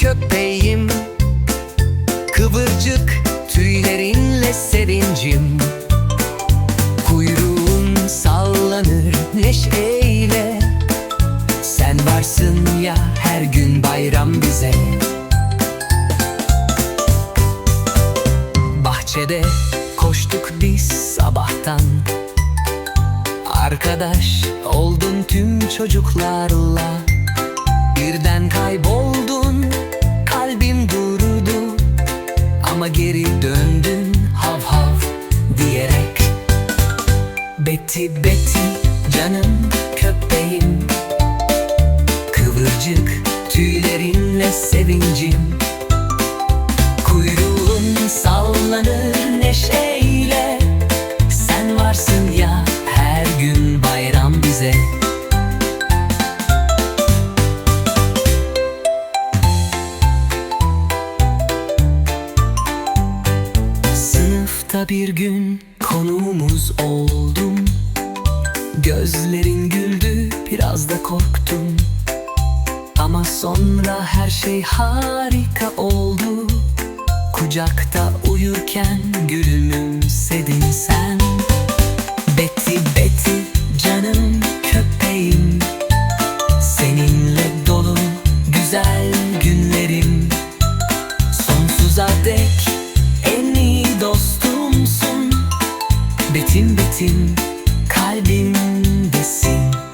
köpeğim. Kıvırcık tüylerinle serincim Kuyruğun sallanır neşeyle. Sen varsın ya her gün bayram bize. Bahçede koştuk biz sabahtan. Arkadaş oldun tüm çocuklarla. Birden kayboldun geri döndün hav hav diyerek. Betty Betty canım köpeğim. Kıvırcık tüylerinle sevincim Sınıfta bir gün konuğumuz oldum. Gözlerin güldü biraz da korktum. Ama sonra her şey harika oldu. Kucakta uyurken gülümsedin sen. Betty Betty canım köpeğim. Seninle dolu güzel hasretin kalbimdesin.